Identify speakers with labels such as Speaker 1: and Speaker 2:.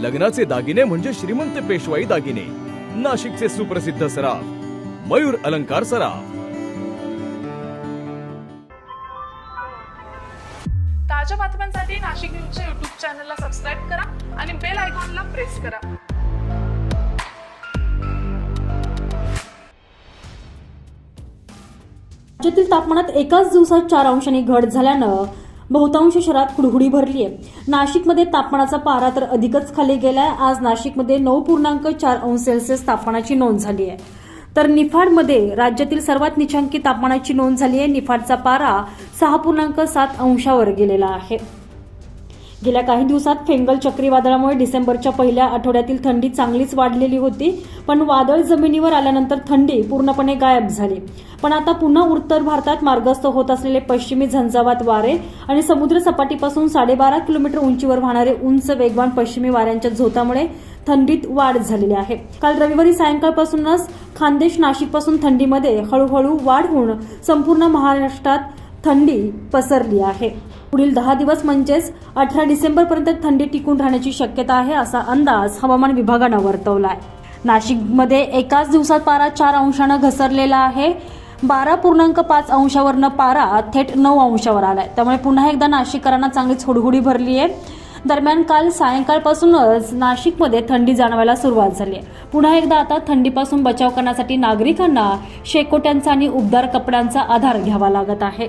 Speaker 1: लग्नाचे दागिने म्हणजे श्रीमंत पेशवाई दागिने. नाशिकचे सुप्रसिद्ध सराफ मयूर अलंकार सराफ.
Speaker 2: ताज्या बातम्यांसाठी नाशिक न्यूजच्या युट्यूब चॅनलला सबस्क्राईब करा आणि बेल आयकॉनला प्रेस करा.
Speaker 3: राज्यातील तापमानात एकाच दिवसात चार अंशांनी घट झाल्यानं बहुतांश शहरात कुडहुडी भरली आहे नाशिकमध्ये तापमानाचा पारा तर अधिकच खाली गेलाय. आज नाशिकमध्ये नऊ पूर्णांक चार अंश सेल्सिअस तापमानाची नोंद झाली आहे तर निफाडमध्ये राज्यातील सर्वात निचांकी तापमानाची नोंद झाली आहे निफाडचा पारा सहा पूर्णांक सात अंशावर गेलेला आहे. गेल्या काही दिवसात फेंगल चक्रीवादळामुळे डिसेंबरच्या पहिल्या आठवड्यातील थंडी चांगलीच वाढलेली होती पण वादळ जमिनीवर आल्यानंतर थंडी पूर्णपणे गायब झाली. पण आता पुन्हा उत्तर भारतात मार्गस्थ होत असलेले पश्चिमी झंझावात वारे आणि समुद्र सपाटीपासून साडेबारा किलोमीटर उंचीवर वाहणारे उंच वेगवान पश्चिमी वाऱ्यांच्या झोतामुळे थंडीत वाढ झालेली आहे. काल रविवारी सायंकाळपासूनच खानदेश नाशिकपासून थंडीमध्ये हळूहळू वाढ होऊन संपूर्ण महाराष्ट्रात थंडी पसरली आहे. पुढील दहा दिवस म्हणजेच अठरा डिसेंबर पर्यंत थंडी टिकून राहण्याची शक्यता आहे असा अंदाज हवामान विभागानं वर्तवला आहे नाशिकमध्ये एकाच दिवसात पारा चार अंशानं घसरलेला आहे. बारा पूर्णांक पाच अंशावरनं पारा थेट नऊ अंशावर आलाय. त्यामुळे पुन्हा एकदा नाशिककरांना चांगलीच हुडहुडी भरली आहे. दरम्यान काल सायंकाळपासूनच नाशिकमध्ये थंडी जाणवायला सुरुवात झाली आहे. पुन्हा एकदा आता थंडीपासून बचाव करण्यासाठी नागरिकांना शेकोट्यांचा आणि उबदार कपड्यांचा आधार घ्यावा लागत आहे.